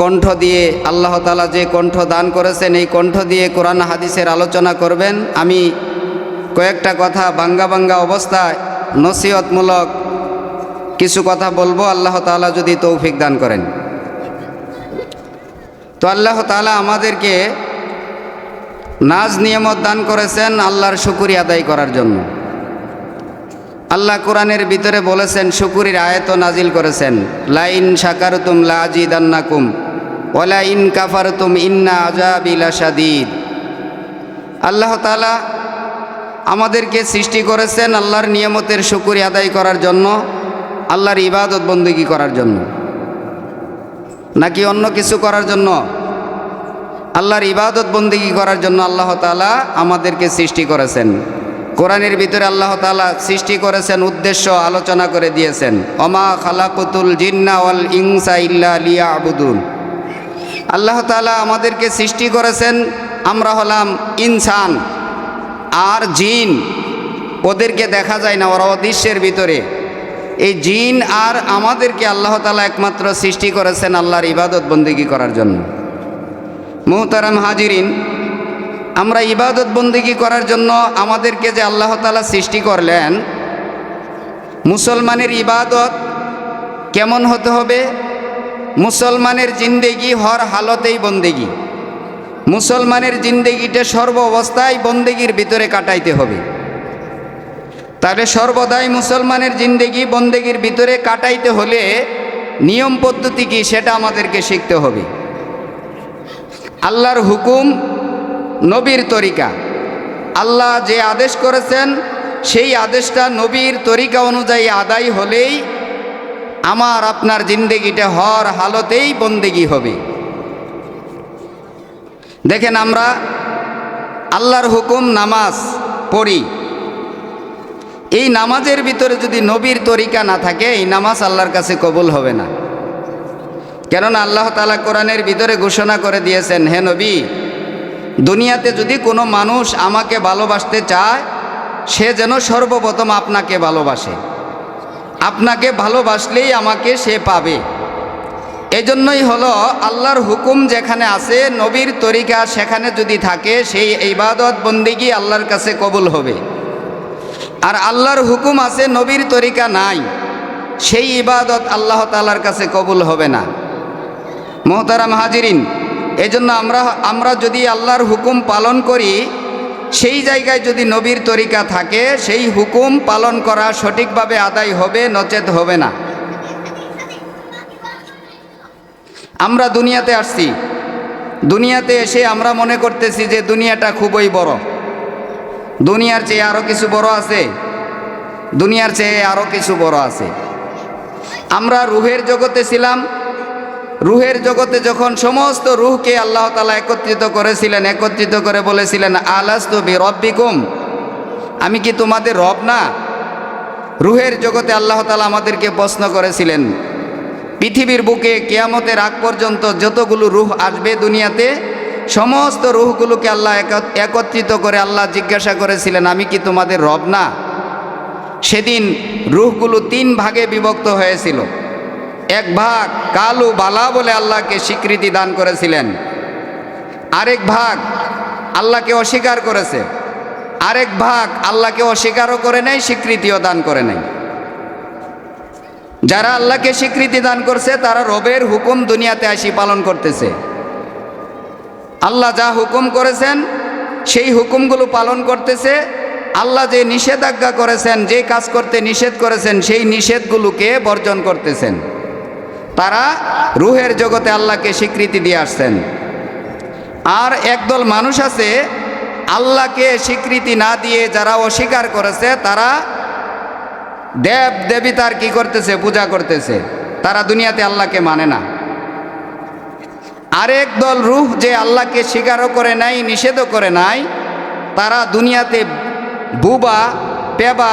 কণ্ঠ দিয়ে আল্লাহ তালা যে কণ্ঠ দান করেছেন, এই কণ্ঠ দিয়ে কোরআন হাদিসের আলোচনা করবেন। আমি কয়েকটা কথা বাঙ্গা বাঙ্গা অবস্থায় নসিহতমূলক কিছু কথা বলব, আল্লাহ তালা যদি তৌফিক দান করেন। তো আল্লাহ তালা আমাদেরকে নাজ নিয়ামত দান করেছেন আল্লাহর শুকুরি আদায় করার জন্য। আল্লাহ কোরআনের ভিতরে বলেছেন, শুকুরির আয়ত নাজিল করেছেন। লাইন শাকারতুম লাজিদান্নাকুম ওলা ইন কাফারতুম ইন্না আজাবিলা সাদিদ আল্লাহ তালা আমাদেরকে সৃষ্টি করেছেন আল্লাহর নিয়ামতের শুকুরি আদায় করার জন্য, আল্লাহর ইবাদত বন্দুকি করার জন্য। নাকি অন্য কিছু করার জন্য? আল্লাহর ইবাদত বন্দিগি করার জন্য আল্লাহ তালা আমাদেরকে সৃষ্টি করেছেন। কোরআনের ভিতরে আল্লাহ তালা সৃষ্টি করেছেন উদ্দেশ্য, আলোচনা করে দিয়েছেন। অমা খালাকুতুল জিন্না ওয়াল ইংসা ইল্লা লিয়া আবুদুল আল্লাহ তালা আমাদেরকে সৃষ্টি করেছেন, আমরা হলাম ইনসান আর জিন। ওদেরকে দেখা যায় না, ওরা অদৃশ্যের ভিতরে। এই জিন আর আমাদেরকে আল্লাহ তালা একমাত্র সৃষ্টি করেছেন আল্লাহর ইবাদত বন্দিগি করার জন্য। মোহতারাম হাজিরিন আমরা ইবাদত বন্দিগি করার জন্য আমাদেরকে যে আল্লাহ তালা সৃষ্টি করলেন, মুসলমানের ইবাদত কেমন হতে হবে? মুসলমানের জিন্দেগি হর হালতেই বন্দেগি। মুসলমানের জিন্দেগিটা সর্ব অবস্থায় বন্দেগির ভিতরে কাটাইতে হবে। তাহলে সর্বদাই মুসলমানের জিন্দেগি বন্দেগির ভিতরে কাটাইতে হলে নিয়ম পদ্ধতি কি? সেটা আমাদেরকে শিখতে হবে। আল্লাহর হুকুম নবীর তরিকা। আল্লাহ যে আদেশ করেছেন, সেই আদেশটা নবীর তরিকা অনুযায়ী আদায় হলেই আমার আপনার জিন্দেগিটা হর হালতেই বন্দেগি হবে। দেখেন আমরা আল্লাহর হুকুম নামাজ পড়ি। এই নামাজের ভিতরে যদি নবীর তরিকা না থাকে, এই নামাজ আল্লাহর কাছে কবুল হবে না। কেননা আল্লাহ তালা কোরআনের ভিতরে ঘোষণা করে দিয়েছেন, হে নবী দুনিয়াতে যদি কোনো মানুষ আমাকে ভালোবাসতে চায়, সে যেন সর্বপ্রথম আপনাকে ভালোবাসে। আপনাকে ভালোবাসলেই আমাকে সে পাবে। এজন্যই হলো আল্লাহর হুকুম যেখানে আছে, নবীর তরিকা সেখানে যদি থাকে, সেই ইবাদত বন্দিগি আল্লাহর কাছে কবুল হবে। আর আল্লাহর হুকুম আছে, নবীর তরিকা নাই, সেই ইবাদত আল্লাহ তালার কাছে কবুল হবে না। মোহতারাম হাজিরিন এজন্য আমরা আমরা যদি আল্লাহর হুকুম পালন করি, সেই জায়গায় যদি নবীর তরিকা থাকে, সেই হুকুম পালন করা সঠিকভাবে আদায় হবে, নচেত হবে না। আমরা দুনিয়াতে আসছি। দুনিয়াতে এসে আমরা মনে করতেছি যে দুনিয়াটা খুবই বড়। দুনিয়ার চেয়ে আরও কিছু বড় আছে। দুনিয়ার চেয়ে আরও কিছু বড় আছে। আমরা রুহের জগতে ছিলাম রুহের জগতে যখন সমস্ত রুহকে আল্লাহ তালা একত্রিত করেছিলেন, একত্রিত করে বলেছিলেন আলাস তো বি রব্বিকুম আমি কি তোমাদের রব না? রুহের জগতে আল্লাহ তালা আমাদেরকে প্রশ্ন করেছিলেন, পৃথিবীর বুকে কেয়ামতের আগ পর্যন্ত যতগুলো রুহ আসবে দুনিয়াতে, সমস্ত রুহগুলোকে আল্লাহ একত্রিত করে আল্লাহ জিজ্ঞাসা করেছিলেন, আমি কি তোমাদের রব না? সেদিন রুহগুলো তিন ভাগে বিভক্ত হয়েছিল। এক ভাগ কালু বালা বলে আল্লাহকে স্বীকৃতি দান করেছিলেন। আরেক ভাগ আল্লাহকে অস্বীকার করেছে। আরেক ভাগ আল্লাহকে অস্বীকারও করে নেয় স্বীকৃতিও দান করে নেয় যারা আল্লাহকে স্বীকৃতি দান করছে, তারা রবের হুকুম দুনিয়াতে আসি পালন করতেছে। আল্লাহ যা হুকুম করেছেন, সেই হুকুমগুলো পালন করতেছে। আল্লাহ যে নিষেধাজ্ঞা করেছেন, যে কাজ করতে নিষেধ করেছেন, সেই নিষেধগুলোকে বর্জন করতেছেন। তারা রুহের জগতে আল্লাহকে স্বীকৃতি দিয়ে আসছেন। আর একদল মানুষ আছে, আল্লাহকে স্বীকৃতি না দিয়ে যারা অস্বীকার করেছে, তারা দেব দেবী তার কী করতেছে, পূজা করতেছে। তারা দুনিয়াতে আল্লাহকে মানে না। আরেক দল রুহ যে আল্লাহকে স্বীকারও করে নাই, নিষেধও করে নাই, তারা দুনিয়াতে বুবা, পেবা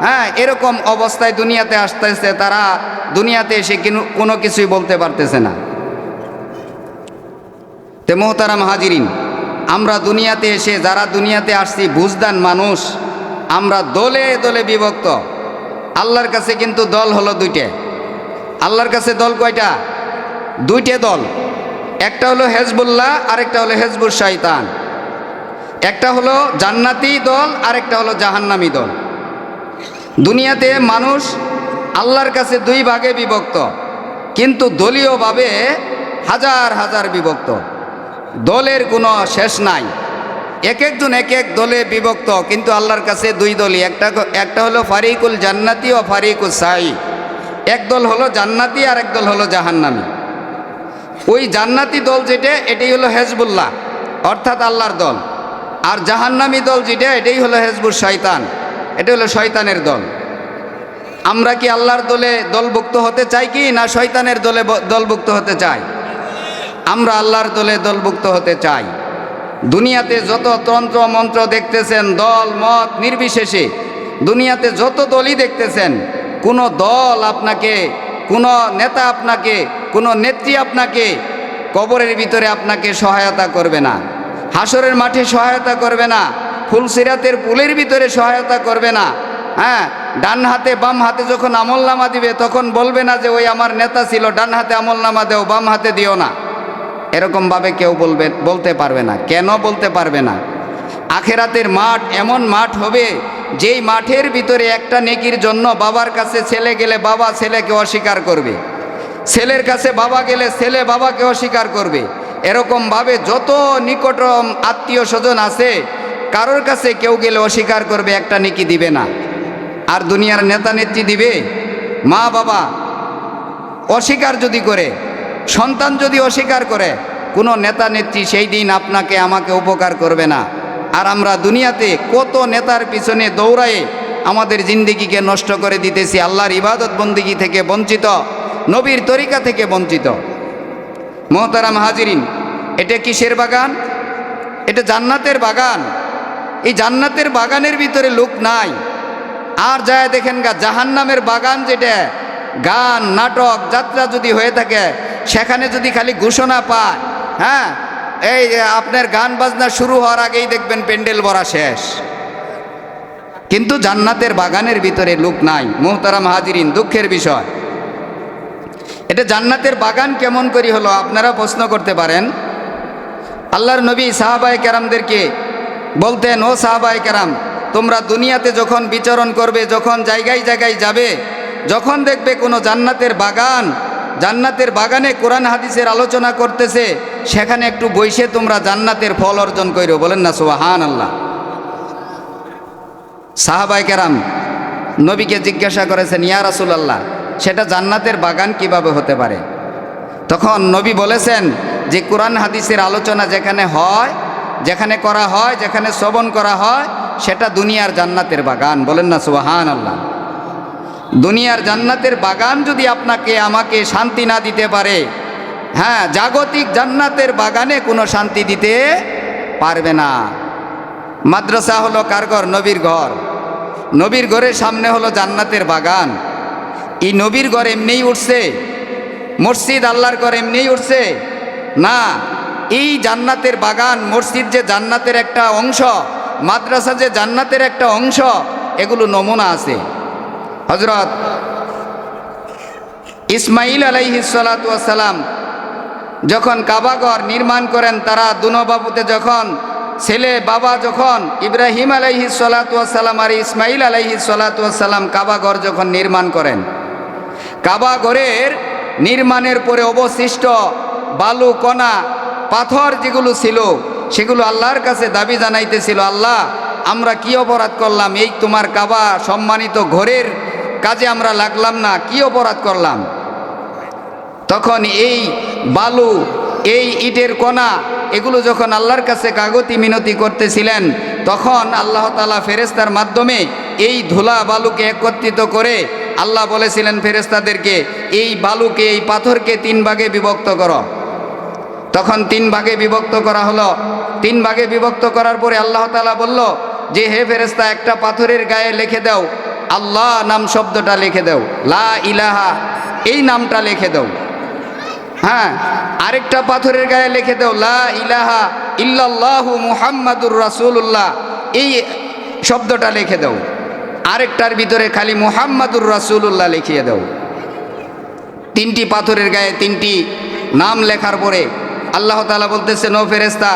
হ্যাঁ এরকম অবস্থায় দুনিয়াতে আসতেছে, তারা দুনিয়াতে এসে কোনো কিছুই বলতে পারতেছে না। তে মোহতারাম হাজিরিন, আমরা দুনিয়াতে এসে যারা দুনিয়াতে আসছি, বুঝদান মানুষ, আমরা দলে দলে বিভক্ত। আল্লাহর কাছে কিন্তু দল হলো দুইটে। আল্লাহর কাছে দল কয়টা? দুইটে দল। একটা হলো হেজবুল্লাহ, আরেকটা হলো হেজবুর শয়তান। একটা হলো জান্নাতি দল, আরেকটা হলো জাহান্নামী দল। দুনিয়াতে মানুষ আল্লাহর কাছে দুই ভাগে বিভক্ত, কিন্তু দলীয়ভাবে হাজার হাজার বিভক্ত। দলের কোনো শেষ নাই। এক একজন এক এক দলে বিভক্ত, কিন্তু আল্লাহর কাছে দুই দলই। একটা একটা হলো ফারিকুল জান্নাতি ও ফারিকুল সাই এক দল হলো জান্নাতি আর এক দল হলো জাহান্নামী। ওই জান্নাতি দল যেটা, এটাই হলো হেজবুল্লাহ, অর্থাৎ আল্লাহর দল। আর জাহান্নামি দল যেটা, এটাই হলো হেজবুর শয়তান। এটা হলো শয়তানের দল। আমরা কি আল্লাহর দলে দলভুক্ত হতে চাই কি না শয়তানের দলে দলভুক্ত হতে চাই? আমরা আল্লাহর দলে দলভুক্ত হতে চাই। দুনিয়াতে যত তন্ত্র মন্ত্র দেখতেছেন, দল, মত নির্বিশেষে, দুনিয়াতে যত দলই দেখতেছেন, কোনো দল আপনাকে, কোনো নেতা আপনাকে, কোনো নেত্রী আপনাকে কবরের ভিতরে আপনাকে সহায়তা করবে না। হাসরের মাঠে সহায়তা করবে না। ফুলসিরাতের পুলের ভিতরে সহায়তা করবে না। হ্যাঁ ডান হাতে বাম হাতে যখন আমলনামা দিবে, তখন বলবে না যে, ওই আমার নেতা ছিল, ডান হাতে আমলনামা দেও, বাম হাতে দিও না। এরকমভাবে কেউ বলবে, বলতে পারবে না। কেন বলতে পারবে না? আখেরাতের মাঠ এমন মাঠ হবে, যেই মাঠের ভিতরে একটা নেকির জন্য বাবার কাছে ছেলে গেলে বাবা ছেলেকে অস্বীকার করবে। ছেলের কাছে বাবা গেলে ছেলে বাবাকে অস্বীকার করবে। এরকমভাবে যত নিকটম আত্মীয় স্বজন আছে কারোর কাছে কেউ গেলে অস্বীকার করবে, একটা নেকি দিবে না। আর দুনিয়ার নেতা নেত্রী দিবে, মা বাবা অস্বীকার যদি করে, সন্তান যদি অস্বীকার করে, কোনো নেতা নেত্রী সেই দিন আপনাকে, আমাকে উপকার করবে না। আর আমরা দুনিয়াতে কত নেতার পিছনে দৌড়ায়ে আমাদের জিন্দিগিকে নষ্ট করে দিতেছি, আল্লাহর ইবাদত বন্দিগি থেকে বঞ্চিত, নবীর তরিকা থেকে বঞ্চিত। মোহতারাম হাজিরিন, এটা কিসের বাগান? এটা জান্নাতের বাগান। এই জান্নাতের বাগানের ভিতরে লোক নাই। আর যায় দেখেন গা, জাহান্নামের বাগান যেটা, গান, নাটক, যাত্রা যদি হয়ে থাকে, সেখানে যদি খালি ঘোষণা পায় হ্যাঁ? এই আপনার গান বাজনা শুরু হওয়ার আগেই দেখবেন প্যান্ডেল ভরা শেষ। কিন্তু জান্নাতের বাগানের ভিতরে লোক নাই, মোহতারাম হাজিরিন, দুঃখের বিষয়। এটা জান্নাতের বাগান কেমন করি হলো আপনারা প্রশ্ন করতে পারেন। আল্লাহর নবী সাহাবায় কেরামদেরকে বলতেন, ও সাহাবায় কেরাম, তোমরা দুনিয়াতে যখন বিচরণ করবে, যখন জায়গায় জায়গায় যাবে, যখন দেখবে কোনো জান্নাতের বাগান, জান্নাতের বাগানে কোরআন হাদিসের আলোচনা করতেছে, সেখানে একটু বইসে তোমরা জান্নাতের ফল অর্জন করো বলেন না সোহান আল্লাহ সাহাবাই কেরাম নবীকে জিজ্ঞাসা করেছেন, ইয়া রাসুলাল্লাহ, সেটা জান্নাতের বাগান কীভাবে হতে পারে? তখন নবী বলেছেন যে, কোরআন হাদিসের আলোচনা যেখানে হয় যেখানে করা হয়, যেখানে শ্রবণ করা হয়, সেটা দুনিয়ার জান্নাতের বাগান। বলেন না সুবাহান আল্লাহ দুনিয়ার জান্নাতের বাগান যদি আপনাকে, আমাকে শান্তি না দিতে পারে হ্যাঁ জাগতিক জান্নাতের বাগানে কোনো শান্তি দিতে পারবে না। মাদ্রাসা হলো কারগর নবীর ঘর। নবীর ঘরের সামনে হলো জান্নাতের বাগান। এই নবীর ঘর এমনিই উঠছে? মসজিদ আল্লাহর ঘর এমনিই উঠছে? না। এই জান্নাতের বাগান, মসজিদ যে জান্নাতের একটা অংশ, মাদ্রাসা যে জান্নাতের একটা অংশ, এগুলো নমুনা আছে। হজরত ইসমাইল আলাইহিসালাম যখন কাবাগর নির্মাণ করেন, তারা দুনবাবুতে যখন, ছেলে বাবা যখন, ইব্রাহিম আলাইহি সালাতাম আর ইসমাইল আলাইহি সালাতাম কাবাগর যখন নির্মাণ করেন কাবাগরের নির্মাণের পরে অবশিষ্ট বালু কণা পাথর যেগুলো ছিল, সেগুলো আল্লাহর কাছে দাবি জানাইতেছিল, আল্লাহ, আমরা কি অপরাধ করলাম? এই তোমার কাবা সম্মানিত ঘরের কাজে আমরা লাগলাম না, কি অপরাধ করলাম? তখন এই বালু, এই ইটের কণা, এগুলো যখন আল্লাহর কাছে কাগতি মিনতি করতেছিলেন, তখন আল্লাহ তালা ফেরেস্তার মাধ্যমে এই ধুলা বালুকে একত্রিত করে আল্লাহ বলেছিলেন ফেরেস্তাদেরকে এই বালুকে, এই পাথরকে তিন ভাগে বিভক্ত করো। তখন তিন ভাগে বিভক্ত করা হলো। তিন ভাগে বিভক্ত করার পরে আল্লাহ তালা বলল, যে হে ফেরেস্তা একটা পাথরের গায়ে লিখে দাও। আল্লাহ নাম শব্দটা লিখে দাও। লা ইলাহা, এই নামটা লিখে দাও। হ্যাঁ আরেকটা পাথরের গায়ে লিখে দাও। লা ইলাহা ইল্লাল্লাহু মুহাম্মাদুর রাসূলুল্লাহ, এই শব্দটা লিখে দাও। আরেকটার ভিতরে খালি মুহাম্মাদুর রাসূলুল্লাহ লিখিয়ে দাও। তিনটি পাথরের গায়ে তিনটি নাম লেখার পরে আল্লাহ তালা বলতেছে নো ফেরেস্তা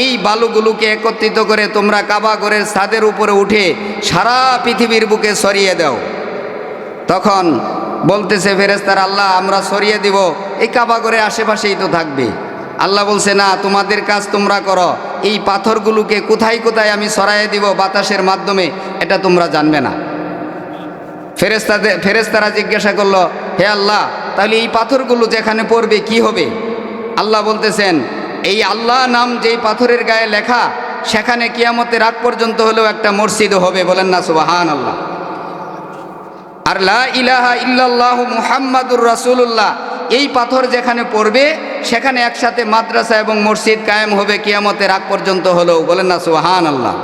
এই বালুগুলোকে একত্রিত করে তোমরা কাবা ঘরের ছাদের উপরে উঠে সারা পৃথিবীর বুকে সরিয়ে দাও। তখন বলতেছে ফেরেস্তার আল্লাহ, আমরা সরিয়ে দিব, এই কাবা ঘরের আশেপাশেই তো থাকবে। আল্লাহ বলছে, না, তোমাদের কাজ তোমরা করো, এই পাথরগুলোকে কোথায় কোথায় আমি সরাইয়ে দিব বাতাসের মাধ্যমে, এটা তোমরা জানবে না। ফেরেস্তাদের ফেরেস্তারা জিজ্ঞাসা করল, হে আল্লাহ, তাহলে এই পাথরগুলো যেখানে পড়বে, কি হবে? আল্লাহ বলতেছেন, এই আল্লাহ নাম যেই পাথরের গায়ে লেখা, সেখানে কিয়ামতের আগ পর্যন্ত হলেও একটা মসজিদ হবে। বলেন না সুবাহান আল্লাহ আর লা ইলাহা ইল্লাল্লাহ মুহাম্মাদুর রাসূলুল্লাহ, এই পাথর যেখানে পড়বে, সেখানে একসাথে মাদ্রাসা এবং মসজিদ কায়েম হবে কিয়ামতের আগ পর্যন্ত হলেও। বলেন না সুবাহান আল্লাহ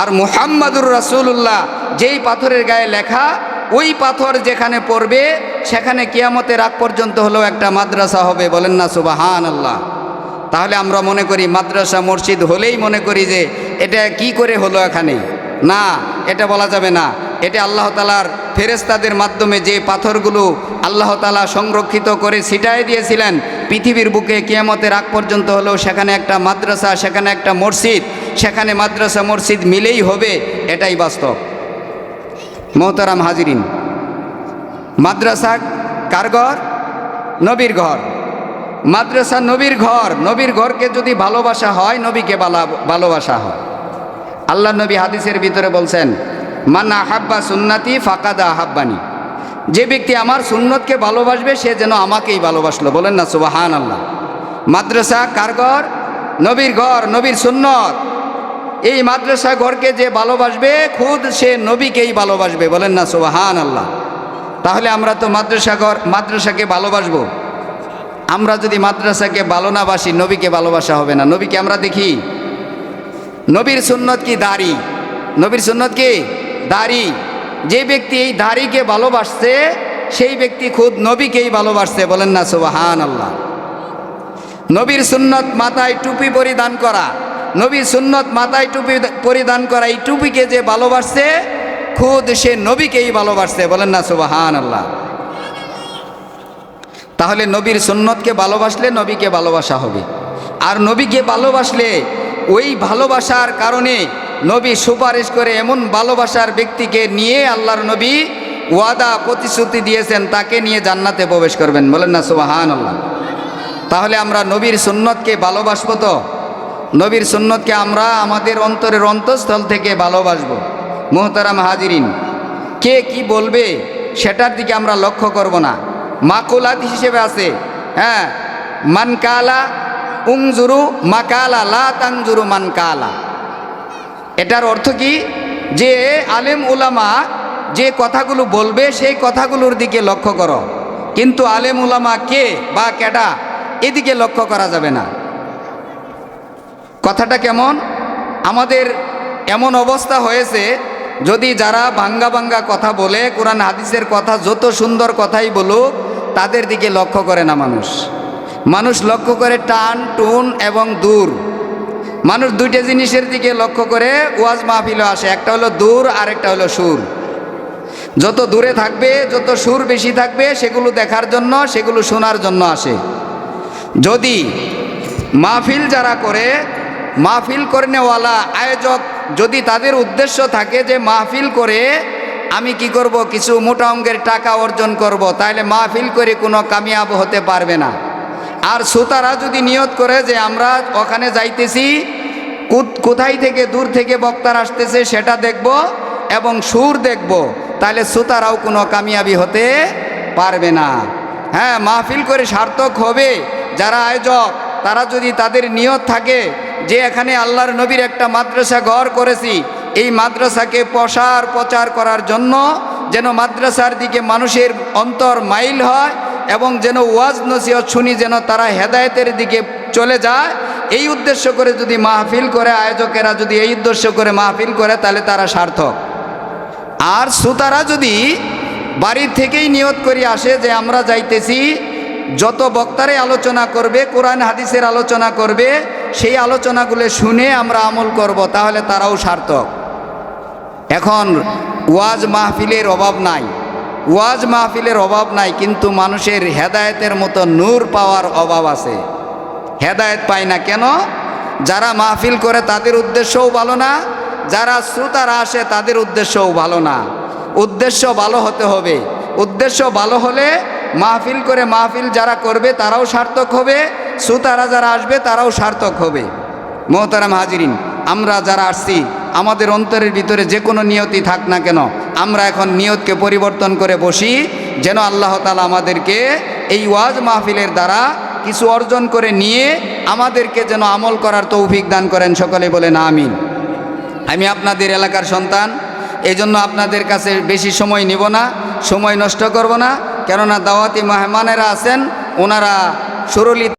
আর মুহাম্মাদুর রাসূলুল্লাহ, যেই পাথরের গায়ে লেখা, ওই পাথর যেখানে পড়বে সেখানে কিয়ামতের আগ পর্যন্ত হলেও একটা মাদ্রাসা হবে, বলেন না সুবাহান আল্লাহ তাহলে আমরা মনে করি মাদ্রাসা মসজিদ হলেই মনে করি যে এটা কি করে হলো এখানে? না, এটা বলা যাবে না। এটা আল্লাহ তালার ফেরেস্তাদের মাধ্যমে যে পাথরগুলো আল্লাহ তালা সংরক্ষিত করে ছিটায় দিয়েছিলেন, পৃথিবীর বুকে কিয়ামতের আগ পর্যন্ত হলেও সেখানে একটা মাদ্রাসা, সেখানে একটা মসজিদ, সেখানে মাদ্রাসা মসজিদ মিলেই হবে, এটাই বাস্তব। মোহতারাম হাজিরিন মাদ্রাসা কার ঘর? নবীর ঘর। মাদ্রাসা নবীর ঘর, নবীর ঘরকে যদি ভালোবাসা হয়, নবীকে ভালোবাসা হয়। আল্লাহ নবী হাদিসের ভিতরে বলছেন মান্না আহাব্বা সুন্নাতি ফাকাদা আহাব্বানি। যে ব্যক্তি আমার সুন্নতকে ভালোবাসবে, সে যেন আমাকেই ভালোবাসলো। বলেন না সুবাহান আল্লাহ মাদ্রাসা কার ঘর? নবীর ঘর, নবীর সুন্নত। এই মাদ্রাসা ঘরকে যে ভালোবাসবে, খুদ সে নবীকেই ভালোবাসবে। বলেন না সুবাহান আল্লাহ তাহলে আমরা তো মাদ্রাসা ঘর, মাদ্রাসাকে ভালোবাসবো। আমরা যদি মাদ্রাসাকে ভালো না বাসি, নবীকে ভালোবাসা হবে না। নবীকে আমরা দেখি। নবীর সুন্নত কি? দাড়ি। নবীর সুন্নত কি? দাড়ি। যে ব্যক্তি এই দাড়িকে ভালোবাসছে, সেই ব্যক্তি খুদ নবীকেই ভালোবাসছে। বলেন না সুবাহান আল্লাহ নবীর সুন্নত মাথায় টুপি পরিধান করা। নবীর সুন্নত মাথায় টুপি পরিধান করা। এই টুপিকে যে ভালোবাসছে খুদ সে নবীকেই ভালোবাসছে। বলেন না সুবাহান আল্লাহ তাহলে নবীর সুন্নতকে ভালোবাসলে নবীকে ভালোবাসা হবে। আর নবীকে ভালোবাসলে ওই ভালোবাসার কারণে নবী সুপারিশ করে এমন ভালোবাসার ব্যক্তিকে নিয়ে আল্লাহর নবী ওয়াদা, প্রতিশ্রুতি দিয়েছেন, তাকে নিয়ে জান্নাতে প্রবেশ করবেন। বলেন না সুবাহান আল্লাহ তাহলে আমরা নবীর সুন্নতকে ভালোবাসবো তো? নবীর সুন্নতকে আমরা আমাদের অন্তরের অন্তঃস্থল থেকে ভালোবাসবো। মোহতারাম হাজিরিন, কে কি বলবে সেটার দিকে আমরা লক্ষ্য করব না। মাকুলাত হিসেবে আছে হ্যাঁ মানকালা উংজুরু মাকালা, লা তাংজুরু মানকালা। এটার অর্থ কি? যে আলেম উলামা যে কথাগুলো বলবে সেই কথাগুলোর দিকে লক্ষ্য করো। কিন্তু আলেম উলামা কে বা কেডা, এদিকে লক্ষ্য করা যাবে না। কথাটা কেমন? আমাদের এমন অবস্থা হয়েছে যদি যারা বাঙ্গা বাঙ্গা কথা বলে, কোরআন হাদিসের কথা যত সুন্দর কথাই বলুক, তাদের দিকে লক্ষ্য করে না মানুষ। মানুষ লক্ষ্য করে টান, টুন এবং দূর। মানুষ দুইটা জিনিসের দিকে লক্ষ্য করে ওয়াজ মাহফিলও আসে, একটা হলো দূর আর একটা হলো সুর। যত দূরে থাকবে, যত সুর বেশি থাকবে, সেগুলো দেখার জন্য, সেগুলো শোনার জন্য আসে। যদি মাহফিল যারা করে, মাহফিল করেনেওয়ালা আয়োজক যদি তাদের উদ্দেশ্য থাকে যে মাহফিল করে আমি কি করব, কিছু মোটা অঙ্কের টাকা অর্জন করব, তাহলে মাহফিল করে কোনো কামিয়াব হতে পারবে না। আর শ্রোতারা যদি নিয়ত করে যে আমরা ওখানে যাইতেছি কোথায় থেকে দূর থেকে বক্তার আসতেছে সেটা দেখব এবং সুর দেখব, তাহলে শ্রোতারাও কোনো কামিয়াবি হতে পারবে না। হ্যাঁ মাহফিল করে সার্থক হবে যারা আয়োজক, তারা যদি তাদের নিয়ত থাকে যে এখানে আল্লাহর নবীর একটা মাদ্রাসা ঘর করেছি, এই মাদ্রাসাকে প্রসার প্রচার করার জন্য যেন মাদ্রাসার দিকে মানুষের অন্তর মাইল হয় এবং যেন ওয়াজ নসিহত শুনি যেন তারা হেদায়েতের দিকে চলে যায়। এই উদ্দেশ্য করে যদি মাহফিল করে আয়োজকেরা যদি এই উদ্দেশ্য করে মাহফিল করে, তাহলে তারা সার্থক। আর শ্রোতারা যদি বাড়ির থেকেই নিয়ত করে আসে যে আমরা যাইতেছি, যত বক্তারে আলোচনা করবে, কোরআন, হাদিসের আলোচনা করবে সেই আলোচনাগুলো শুনে আমরা আমল করব, তাহলে তারাও সার্থক। এখন, ওয়াজ মাহফিলের অভাব নাই। ওয়াজ মাহফিলের অভাব নাই, কিন্তু মানুষের হেদায়েতের মতো নূর পাওয়ার অভাব আছে। হেদায়েত পায় না কেন? যারা মাহফিল করে তাদের উদ্দেশ্যও ভালো না, যারা শ্রোতারা আসে তাদের উদ্দেশ্যও ভালো না। উদ্দেশ্য ভালো হতে হবে। উদ্দেশ্য ভালো হলে মাহফিল করে মাহফিল যারা করবে তারাও সার্থক হবে। শ্রোতারা যারা আসবে তারাও সার্থক হবে। মোহতারাম হাজিরিন, আমরা যারা আসছি, আমাদের অন্তরের ভিতরে যে কোনো নিয়তি থাক না কেন, আমরা এখন নিয়তকে পরিবর্তন করে বসি, যেন আল্লাহ তালা আমাদেরকে এই ওয়াজ মাহফিলের দ্বারা কিছু অর্জন করে নিয়ে আমাদেরকে যেন আমল করার তৌফিক দান করেন, সকলে বলেন আমিন। আমি আপনাদের এলাকার সন্তান এই জন্য আপনাদের কাছে বেশি সময় নিব না, সময় নষ্ট করব না, কেননা দাওয়াতি মেহমানেরা আছেন, ওনারা সুরলি